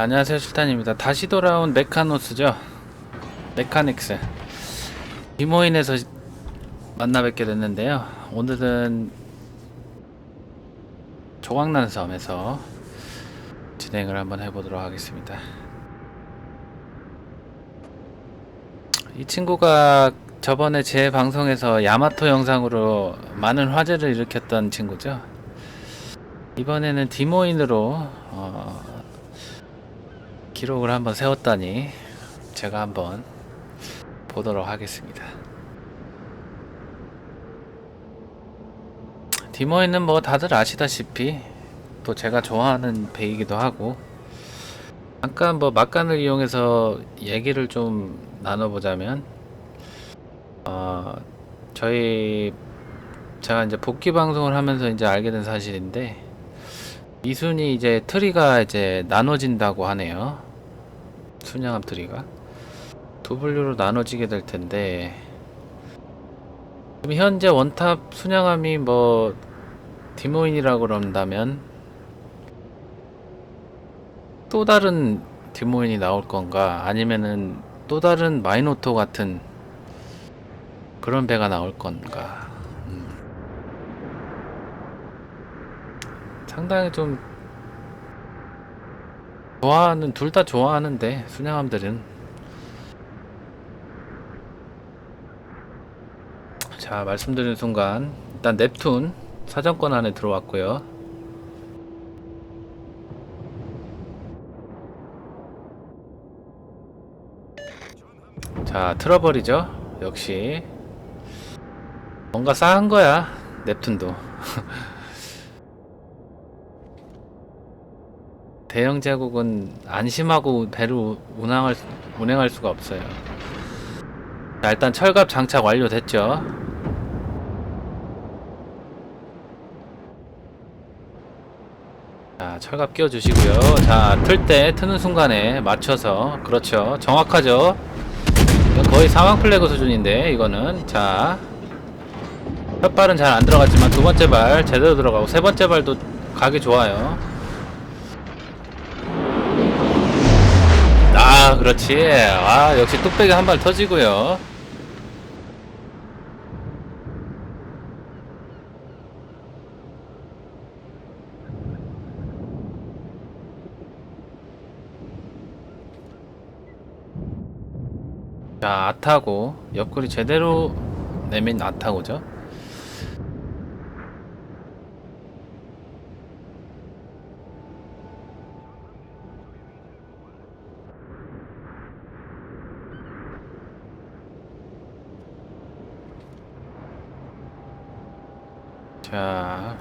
네, 안녕하세요 실탄입니다. 다시 돌아온 메카노스죠? 메카닉스. 디모인에서 만나 뵙게 됐는데요. 오늘은 조각난 섬에서 진행을 한번 해보도록 하겠습니다. 이 친구가 저번에 제 방송에서 야마토 영상으로 많은 화제를 일으켰던 친구죠. 이번에는 디모인으로 어, 기록을 한번 세웠다니 제가 한번 보도록 하겠습니다. 디모이는 뭐 다들 아시다시피 또 제가 좋아하는 배이기도 하고 잠깐 뭐 막간을 이용해서 얘기를 좀 나눠보자면 어 저희 제가 이제 복귀 방송을 하면서 이제 알게 된 사실인데 이순이 이제 트리가 이제 나눠진다고 하네요. 순양함 트리가? 두 분류로 나눠지게 될 텐데. 지금 현재 원탑 순양함이 뭐 디모인이라고 그런다면 또 다른 디모인이 나올 건가? 아니면은 또 다른 마이노토 같은 그런 배가 나올 건가? 음. 상당히 좀 좋아하는 둘 다 좋아하는데 순양함들은. 자 말씀드린 순간 일단 넵툰 사정권 안에 들어왔고요. 자 틀어버리죠. 역시. 뭔가 싸한 거야 넵툰도 대형 제국은 안심하고 배를 우- 운항할 수- 운행할 수가 없어요. 자, 일단 철갑 장착 완료됐죠. 자, 철갑 끼워 주시고요. 자, 틀 때 트는 순간에 맞춰서 그렇죠. 정확하죠. 거의 사망 플래그 수준인데 이거는 자. 첫 발은 잘 안 들어갔지만 두 번째 발 제대로 들어가고 세 번째 발도 가기 좋아요. 아, 그렇지. 아, 역시 뚝배기 한 발 터지고요. 자, 아타고 옆구리 제대로 내민 아타고죠. 자,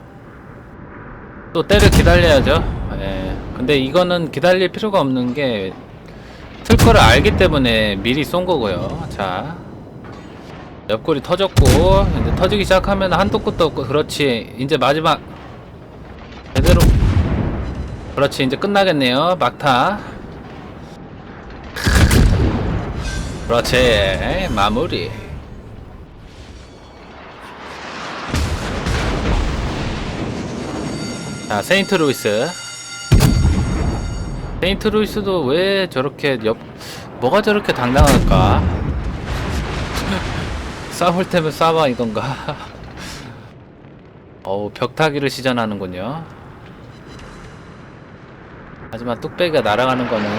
또 때를 기다려야죠. 예. 근데 이거는 기다릴 필요가 없는 게, 틀 거를 알기 때문에 미리 쏜 거고요. 자, 옆구리 터졌고, 이제 터지기 시작하면 한도 끝도 없고, 그렇지. 이제 마지막, 제대로, 그렇지. 이제 끝나겠네요. 막타. 그렇지. 마무리. 자, 세인트 루이스. 세인트 루이스도 왜 저렇게 옆, 뭐가 저렇게 당당할까? 싸울 때면 싸봐 이건가? 어우, 벽타기를 시전하는군요. 하지만 뚝배기가 날아가는 거는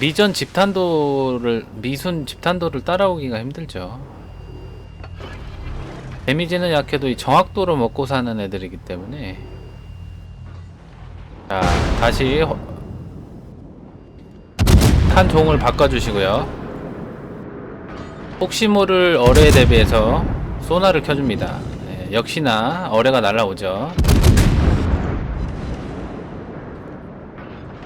미전 집탄도를, 미순 집탄도를 따라오기가 힘들죠. 데미지는 약해도 이 정확도로 먹고 사는 애들이기 때문에. 자 다시 허- 탄 종을 바꿔주시고요. 혹시 모를 어뢰에 대비해서 소나를 켜줍니다. 네, 역시나 어뢰가 날라오죠.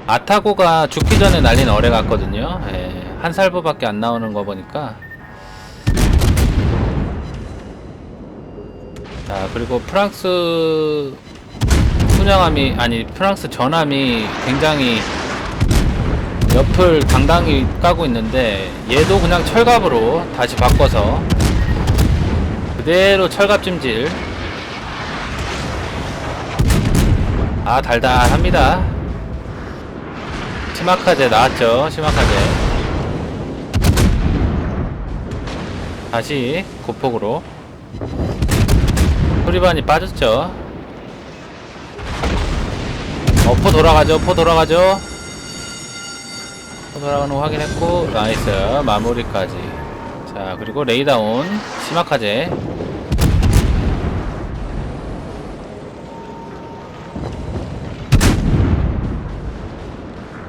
아타고가 죽기 전에 날린 어뢰 같거든요. 예, 한 살보밖에 안 나오는 거 보니까 자 그리고 프랑스 순양함이 아니 프랑스 전함이 굉장히 옆을 당당히 까고 있는데 얘도 그냥 철갑으로 다시 바꿔서 그대로 철갑 찜질. 아 달달합니다. 심화카제 나왔죠 심화카제 다시 고폭으로 소리반이 빠졌죠. 어, 포 돌아가죠 포 돌아가죠. 포 돌아가는 거 확인했고 나이스 마무리까지. 자 그리고 레이다운 심화카제.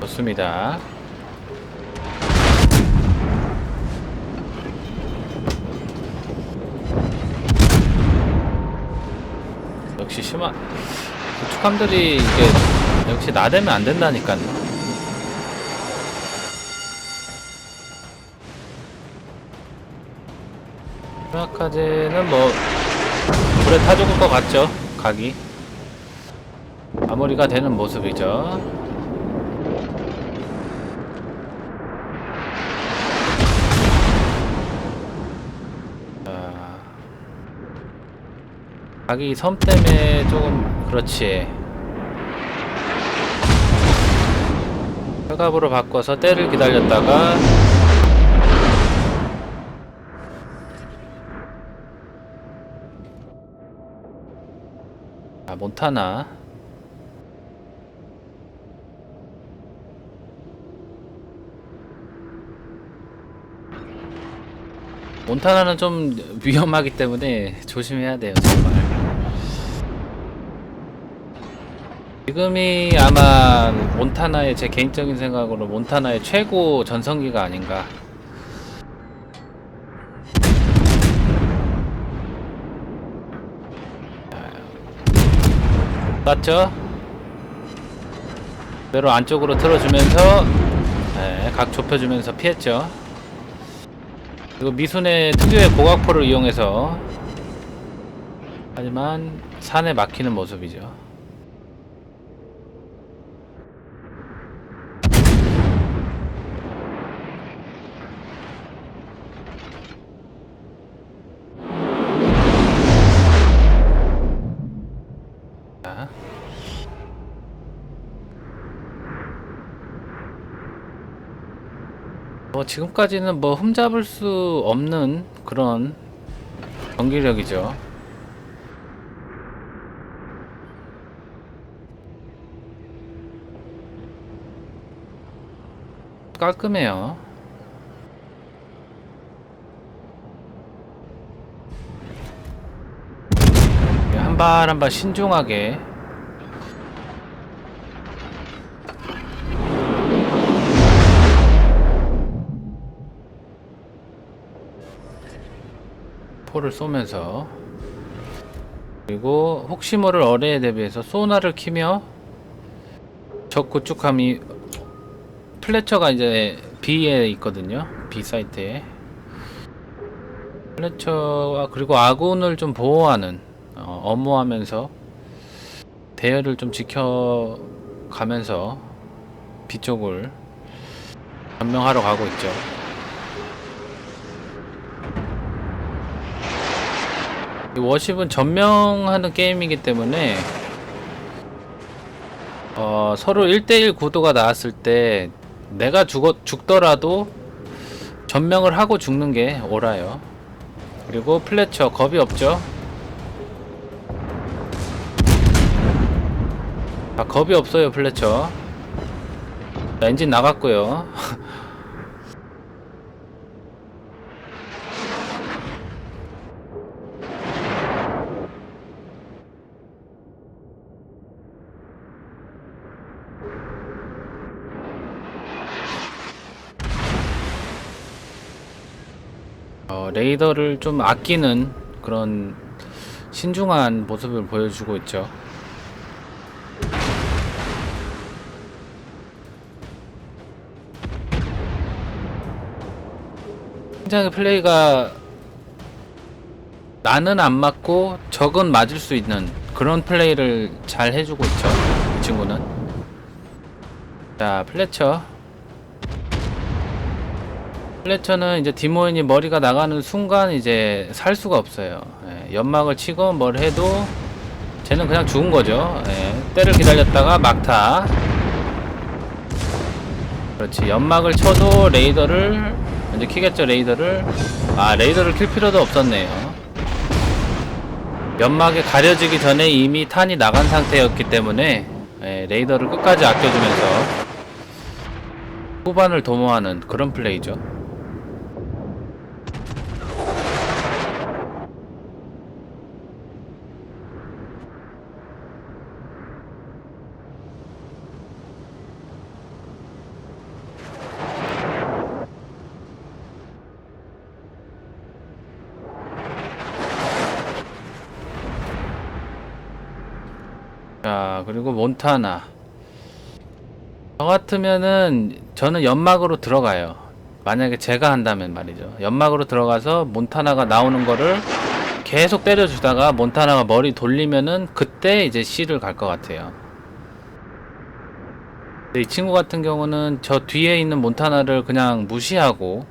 좋습니다. 역시 심한 축함들이 이게 역시 나대면 안 된다니까요. 심화카제는 뭐 불에 타 죽을 것 같죠 각이 마무리가 되는 모습이죠. 자기 섬 때문에 조금 그렇지. 철갑으로 바꿔서 때를 기다렸다가 아 몬타나 몬타나는 좀 위험하기 때문에 조심해야 돼요, 정말. 지금이 아마 몬타나의 제 개인적인 생각으로 몬타나의 최고 전성기가 아닌가. 맞죠? 그대로 안쪽으로 틀어주면서 네, 각 좁혀주면서 피했죠. 그리고 미순의 특유의 고각포를 이용해서 하지만 산에 막히는 모습이죠. 뭐 지금까지는 뭐 흠잡을 수 없는 그런 경기력이죠. 깔끔해요. 한 발 한 발 신중하게 포를 쏘면서. 그리고 혹시 모를 어뢰에 대비해서 소나를 키며 적 구축함이 플래처가 이제 B에 있거든요. B 사이트에. 플래처와 그리고 아군을 좀 보호하는 어, 업무하면서 대열을 좀 지켜가면서 B 쪽을 점명하러 가고 있죠. 워십은 점명하는 게임이기 때문에 어, 서로 1대1 구도가 나왔을 때 내가 죽어, 죽더라도 점명을 하고 죽는 게 옳아요. 그리고 플래처 겁이 없죠. 아 겁이 없어요 플래처. 자, 엔진 나갔고요. 어, 레이더를 좀 아끼는 그런 신중한 모습을 보여주고 있죠. 굉장히 플레이가 나는 안 맞고 적은 맞을 수 있는 그런 플레이를 잘 해주고 있죠. 이 친구는. 자, 플래처. 플래처는 이제 디모인이 머리가 나가는 순간 이제 살 수가 없어요. 예, 연막을 치고 뭘 해도 쟤는 그냥 죽은 거죠. 예, 때를 기다렸다가 막타. 그렇지 연막을 쳐도 레이더를 먼저 키겠죠 레이더를 아 레이더를 킬 필요도 없었네요 연막에 가려지기 전에 이미 탄이 나간 상태였기 때문에 예, 레이더를 끝까지 아껴주면서 후반을 도모하는 그런 플레이죠 자 그리고 몬타나. 저 같으면은 저는 연막으로 들어가요. 만약에 제가 한다면 말이죠. 연막으로 들어가서 몬타나가 나오는 거를 계속 때려주다가 몬타나가 머리 돌리면은 그때 이제 C를 갈 것 같아요. 이 친구 같은 경우는 저 뒤에 있는 몬타나를 그냥 무시하고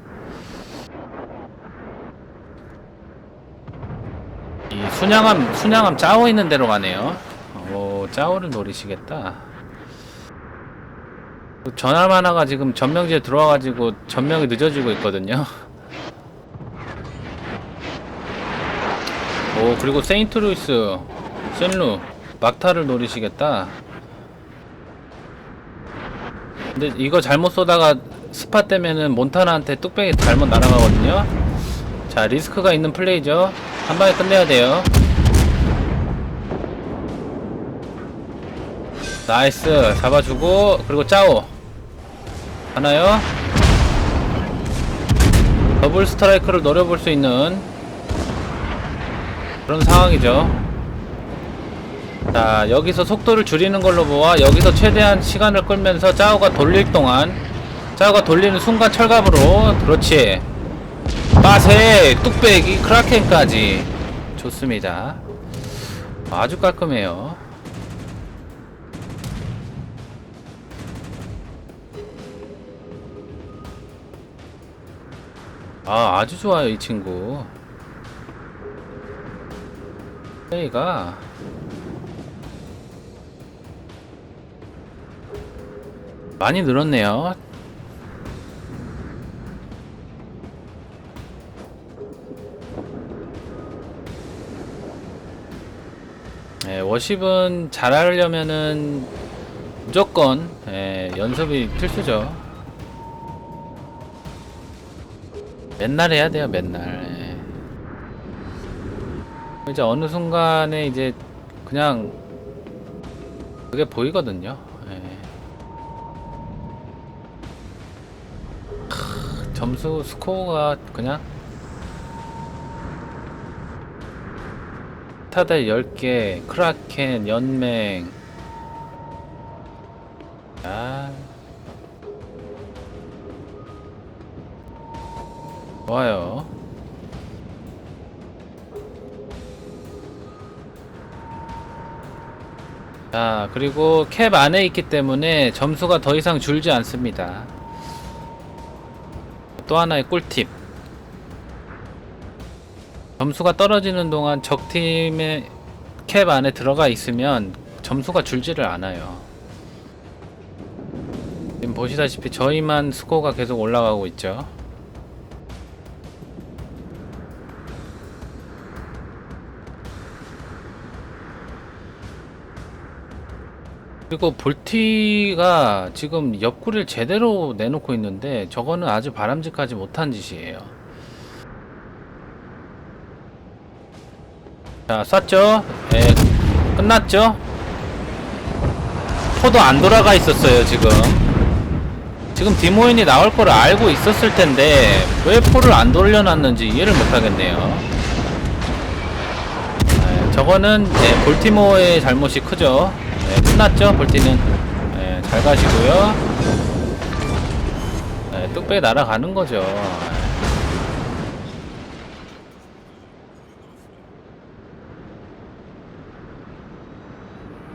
이 순양함 순양함 짜오 있는 데로 가네요 오 짜오를 노리시겠다. 그 전함 하나가 지금 전명지에 들어와가지고 전명이 늦어지고 있거든요. 오 그리고 세인트루이스 센루 막타를 노리시겠다. 근데 이거 잘못 쏘다가 스팟 되면은 몬타나한테 뚝배기 잘못 날아가거든요. 자 리스크가 있는 플레이죠. 한 방에 끝내야 돼요 나이스. 잡아주고 그리고 짜오. 하나요? 더블 스트라이크를 노려볼 수 있는 그런 상황이죠. 자 여기서 속도를 줄이는 걸로 보아 여기서 최대한 시간을 끌면서 짜오가 돌릴 동안 짜오가 돌리는 순간 철갑으로 그렇지. 빠세 뚝배기 크라켄까지. 좋습니다. 아주 깔끔해요 아 아주 좋아요 이 친구. 플레이가. 많이 늘었네요. 네, 워십은 잘하려면은 무조건 예, 연습이 필수죠 맨날 해야 돼요 맨날 예. 이제 어느 순간에 이제 그냥 그게 보이거든요 예. 크, 점수 스코어가 그냥 타달 10개 크라켄 연맹 아 좋아요. 자, 그리고 캡 안에 있기 때문에 점수가 더 이상 줄지 않습니다. 또 하나의 꿀팁. 점수가 떨어지는 동안 적팀의 캡 안에 들어가 있으면 점수가 줄지를 않아요. 지금 보시다시피 저희만 스코어가 계속 올라가고 있죠. 그리고 볼티가 지금 옆구리를 제대로 내놓고 있는데 저거는 아주 바람직하지 못한 짓이에요. 자, 쐈죠? 예, 끝났죠? 포도 안 돌아가 있었어요, 지금. 지금 디모인이 나올 거를 알고 있었을 텐데, 왜 포를 안 돌려놨는지 이해를 못 하겠네요. 예, 저거는, 예, 볼티모어의 잘못이 크죠. 예, 끝났죠, 볼티는. 예, 잘 가시고요. 예, 뚝배기 날아가는 거죠.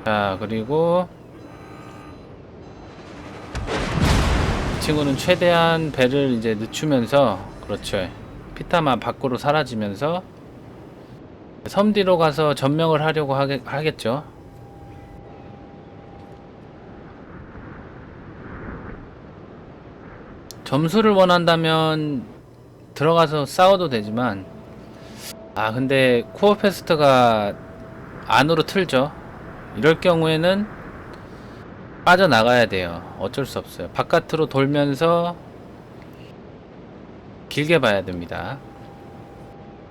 자, 그리고 이 친구는 최대한 배를 이제 늦추면서 그렇죠. 피타마 밖으로 사라지면서 섬 뒤로 가서 전명을 하려고 하겠, 하겠죠. 점수를 원한다면 들어가서 싸워도 되지만 아 근데 코어 페스트가 안으로 틀죠. 이럴 경우에는 빠져나가야 돼요. 어쩔 수 없어요. 바깥으로 돌면서 길게 봐야 됩니다.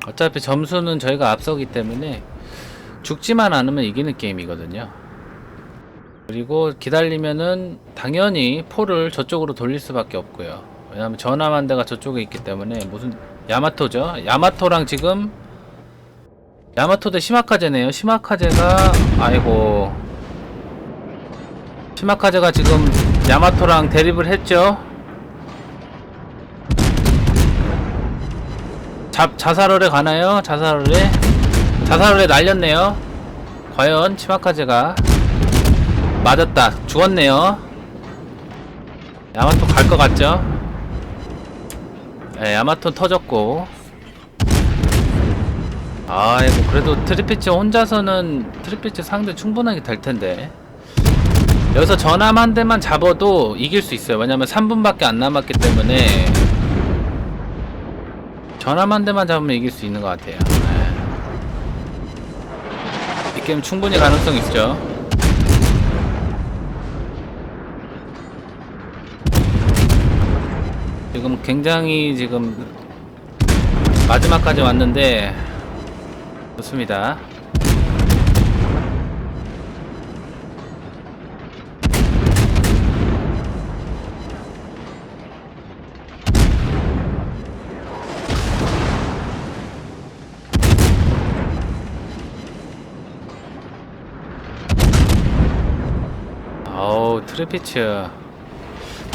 어차피 점수는 저희가 앞서기 때문에 죽지만 않으면 이기는 게임이거든요 그리고 기다리면은 당연히 포를 저쪽으로 돌릴 수밖에 없고요. 왜냐하면 전함한대가 저쪽에 있기 때문에 무슨 야마토죠. 야마토랑 지금 야마토 대 시마카제네요. 시마카제가 아이고 시마카제가 지금 야마토랑 대립을 했죠. 자, 자살월에 가나요? 자살월에 자살월에 날렸네요. 과연 시마카제가 맞았다. 죽었네요. 야마토 갈 것 같죠? 네, 야마토 터졌고. 아이고, 그래도 트리피치 혼자서는 트리피치 상대 충분하게 될 텐데. 여기서 전함 한 대만 잡아도 이길 수 있어요. 왜냐면 3분밖에 안 남았기 때문에. 전함 한 대만 잡으면 이길 수 있는 것 같아요. 네. 이 게임 충분히 가능성 있죠. 지금 굉장히 지금 마지막까지 왔는데 좋습니다. 트래피츠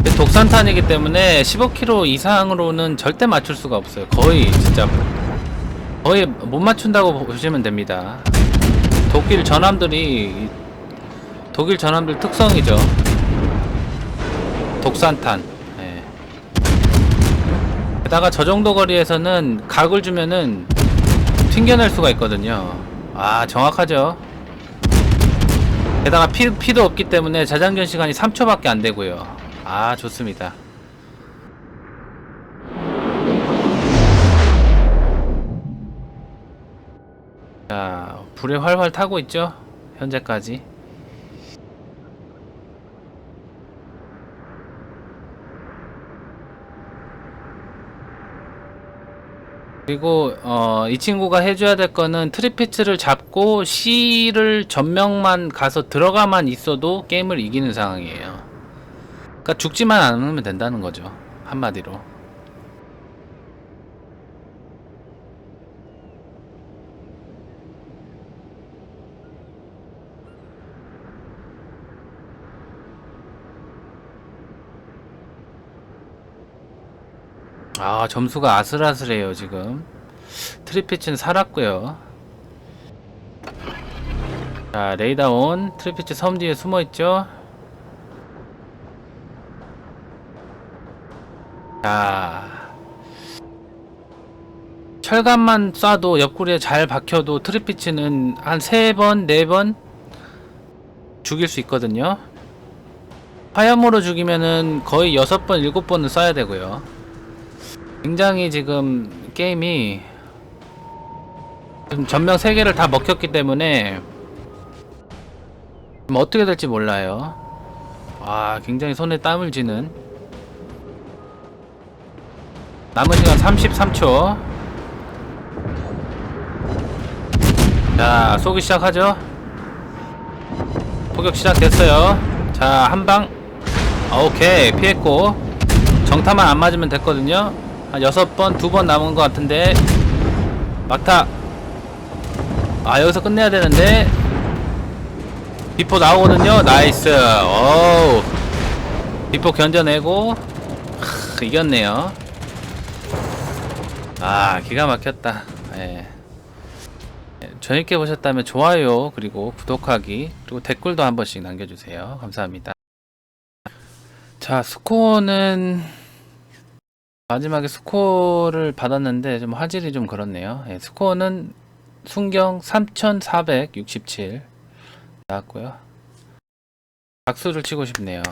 독산탄이기 때문에 15km 이상으로는 절대 맞출 수가 없어요. 거의 진짜 거의 못 맞춘다고 보시면 됩니다. 독일 전함들이 독일 전함들 특성이죠. 독산탄. 예. 게다가 저 정도 거리에서는 각을 주면은 튕겨낼 수가 있거든요. 아 정확하죠. 게다가 피, 피도 없기 때문에 자장전 시간이 3초밖에 안 되고요. 아 좋습니다. 자 불에 활활 타고 있죠? 현재까지. 그리고 어, 이 친구가 해줘야 될 거는 트리피츠를 잡고 C를 전명만 가서 들어가만 있어도 게임을 이기는 상황이에요. 그러니까 죽지만 않으면 된다는 거죠. 한마디로. 아, 점수가 아슬아슬해요, 지금. 트리피치는 살았고요. 자, 레이다온. 트리피치 섬 뒤에 숨어 있죠. 자 철갑만 쏴도 옆구리에 잘 박혀도 트리피치는 한 세 번, 네 번 죽일 수 있거든요. 화염으로 죽이면은 거의 여섯 번, 일곱 번은 쏴야 되고요. 굉장히 지금 게임이 전명 세 개를 다 먹혔기 때문에 어떻게 될지 몰라요. 아, 굉장히 손에 땀을 쥐는 남은 시간 33초. 자, 쏘기 시작하죠. 포격 시작됐어요. 자, 한 방. 오케이, 피했고. 정타만 안 맞으면 됐거든요. 한 여섯 번, 두번 남은 것 같은데. 막타. 아, 여기서 끝내야 되는데. 비포 나오거든요. 나이스. 어우. 비포 견뎌내고. 크, 이겼네요. 아 기가 막혔다. 예. 예, 재밌게 보셨다면 좋아요 그리고 구독하기 그리고 댓글도 한 번씩 남겨주세요. 감사합니다. 자 스코어는 마지막에 스코어를 받았는데 좀 화질이 좀 그렇네요. 예, 스코어는 순경 3467 나왔고요. 박수를 치고 싶네요